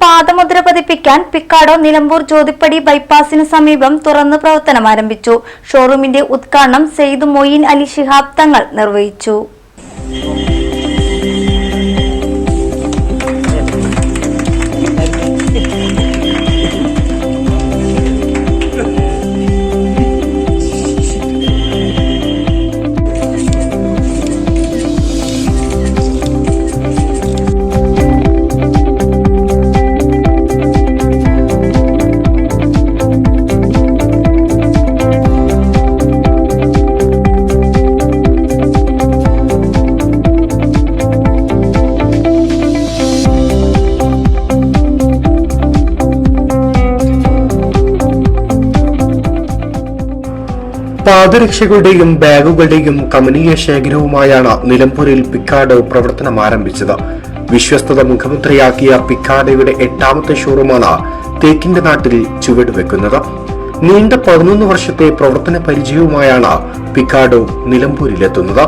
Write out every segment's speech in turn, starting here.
പാദമുദ്ര പതിപ്പിക്കാൻ പിക്കാടോ നിലമ്പൂർ ജ്യോതിപ്പടി ബൈപ്പാസിന് സമീപം തുറന്ന് പ്രവർത്തനം ആരംഭിച്ചു. ഷോറൂമിന്റെ ഉദ്ഘാടനം സെയ്ദ് മൊയ്യീൻ അലി ശിഹാബ് തങ്ങൾ നിർവഹിച്ചു. പാദരക്ഷകളുടെയും ബാഗുകളുടെയും കമനീയ ശേഖരവുമായാണ് നിലമ്പൂരിൽ പിക്കാഡോ പ്രവർത്തനം ആരംഭിച്ചത്. വിശ്വസ്തത മുഖ്യമന്ത്രിയാക്കിയ പിക്കാഡോയുടെ എട്ടാമത്തെ ഷോറൂമാണ് തേക്കിന്റെ നാട്ടിൽ ചുവടുവെക്കുന്നത്. നീണ്ട പതിനൊന്ന് വർഷത്തെ പ്രവർത്തന പരിചയവുമായാണ് പിക്കാഡോ നിലമ്പൂരിലെത്തുന്നത്.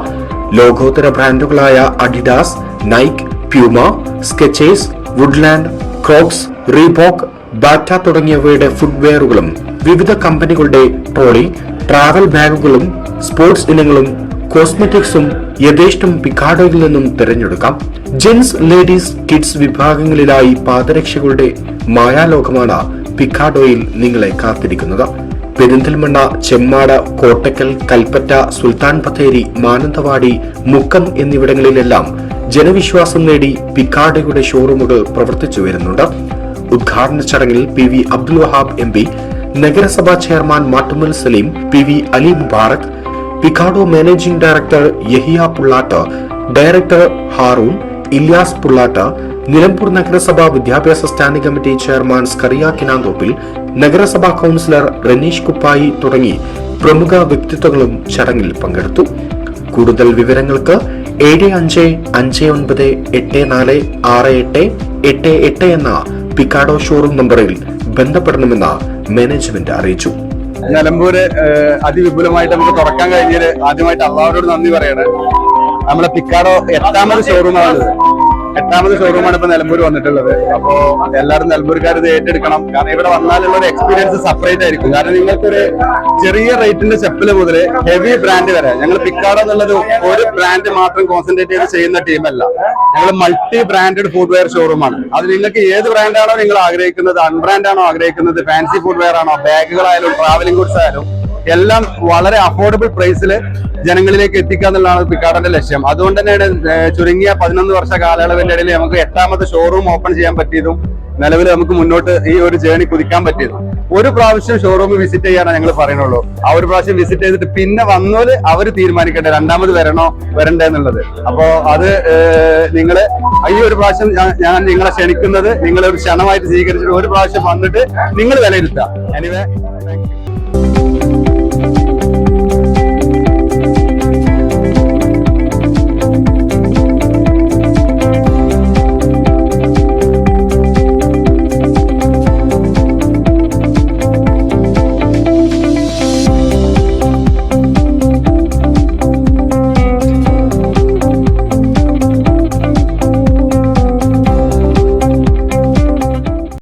ലോകോത്തര ബ്രാൻഡുകളായ Adidas Nike Puma Skechers Woodland Crocs Reebok Bata തുടങ്ങിയവയുടെ ഫുട്വെയറുകളും വിവിധ കമ്പനികളുടെ ട്രോളി ട്രാവൽ ബാഗുകളും സ്പോർട്സ് ഇനങ്ങളും കോസ്മെറ്റിക്സും യഥേഷ്ടം പിക്കാഡോയിൽ നിന്നും തിരഞ്ഞെടുക്കാം. ജെൻസ് ലേഡീസ് കിഡ്സ് വിഭാഗങ്ങളിലായി പാദരക്ഷകളുടെ മായാലോകമാണ് പിക്കാഡോയിൽ നിങ്ങളെ കാത്തിരിക്കുന്നത്. പെരിന്തൽമണ്ണ ചെമ്മാട് കോട്ടക്കൽ കൽപ്പറ്റ സുൽത്താൻ ബത്തേരി മാനന്തവാടി മുക്കം എന്നിവിടങ്ങളിലെല്ലാം ജനവിശ്വാസം നേടി പിക്കാഡോയുടെ ഷോറൂമുകൾ പ്രവർത്തിച്ചു വരുന്നുണ്ട്. ഉദ്ഘാടന ചടങ്ങിൽ P V Abdul Wahab M P നഗരസഭാ chairman Mattummal Saleem P V Ali Mubarak പിക്കാഡോ managing director Yahiya Pullat director Haroon Ilyas Pullat Nilambur നഗരസഭാ വിദ്യാഭ്യാസ standing committee chairman Scaria Kinanthoppil നഗരസഭാ കൌൺസിലർ റനീഷ് കുപ്പായി തുടങ്ങി പ്രമുഖ വ്യക്തിത്വങ്ങളും ചടങ്ങിൽ പങ്കെടുത്തു. കൂടുതൽ വിവരങ്ങൾക്ക് ഏഴ് അഞ്ച് അഞ്ച് ഒൻപത് എട്ട് നാല് ആറ് എട്ട് എട്ട് എട്ട് എന്ന പിക്കാഡോ ഷോറൂം നമ്പറിൽ ബന്ധപ്പെടണമെന്ന് മാനേജ്മെന്റ് അറിയിച്ചു. നിലമ്പൂര് അതിവിപുലമായിട്ട് നമുക്ക് തുറക്കാൻ കഴിഞ്ഞാൽ ആദ്യമായിട്ട് അള്ളാഹുരോട് നന്ദി പറയണേ. നമ്മളെ പിക്കാടോ എട്ടാമത് ഷോറൂമാണത് എട്ടാമത് ഷോറൂമാണ് ഇപ്പൊ നിലമ്പൂർ വന്നിട്ടുള്ളത്. അപ്പോ എല്ലാവരും നിലമ്പൂർക്കാർ ഇത് ഏറ്റെടുക്കണം. കാരണം ഇവിടെ വന്നാലുള്ള ഒരു എക്സ്പീരിയൻസ് സെപ്പറേറ്റ് ആയിരിക്കും. കാരണം നിങ്ങൾക്കൊരു ചെറിയ റേറ്റിന്റെ ചെപ്പിൽ മുതൽ ഹെവി ബ്രാൻഡ് വരെ ഞങ്ങൾ പിക്കാട് എന്നുള്ളത് ഒരു ബ്രാൻഡ് മാത്രം കോൺസെൻട്രേറ്റ് ചെയ്ത് ചെയ്യുന്ന ടീമല്ല ഞങ്ങൾ മൾട്ടി ബ്രാൻഡഡ് ഫുഡ്വെയർ ഷോറൂമാണ് അത് നിങ്ങൾക്ക് ഏത് ബ്രാൻഡാണോ നിങ്ങൾ ആഗ്രഹിക്കുന്നത് അൺബ്രാൻഡ് ആണോ ആഗ്രഹിക്കുന്നത് ഫാൻസി ഫുഡ്വെയർ ആണോ ബാഗുകളായാലും ട്രാവലിംഗ് ഗുഡ്സ് ആയാലും എല്ലാം വളരെ അഫോർഡബിൾ പ്രൈസിൽ ജനങ്ങളിലേക്ക് എത്തിക്കുക എന്നുള്ളതാണ് പിക്കാർഡിന്റെ ലക്ഷ്യം. അതുകൊണ്ട് തന്നെയാണ് ചുരുങ്ങിയ പതിനൊന്ന് വർഷ കാലയളവിന്റെ ഇടയിൽ നമുക്ക് എട്ടാമത്തെ ഷോറൂം ഓപ്പൺ ചെയ്യാൻ പറ്റിയതും നിലവിൽ നമുക്ക് മുന്നോട്ട് ഈ ഒരു ജേണി കുതിക്കാൻ പറ്റിയതും. ഒരു പ്രാവശ്യം ഷോറൂം വിസിറ്റ് ചെയ്യാനാണ് ഞങ്ങൾ പറയുന്നുള്ളൂ. ആ ഒരു പ്രാവശ്യം വിസിറ്റ് ചെയ്തിട്ട് പിന്നെ വന്നോൽ അവർ തീരുമാനിക്കട്ടെ രണ്ടാമത് വരണോ വരണ്ടേ എന്നുള്ളത്. അപ്പോ അത് നിങ്ങൾ ഈ ഒരു പ്രാവശ്യം ഞാൻ- ഞാൻ നിങ്ങളെ ക്ഷണിക്കുന്നത് നിങ്ങളെ ഒരു ക്ഷണമായിട്ട് സ്വീകരിച്ചിട്ട് ഒരു പ്രാവശ്യം വന്നിട്ട് നിങ്ങൾ വിലയിരുത്തുക. എനിവേ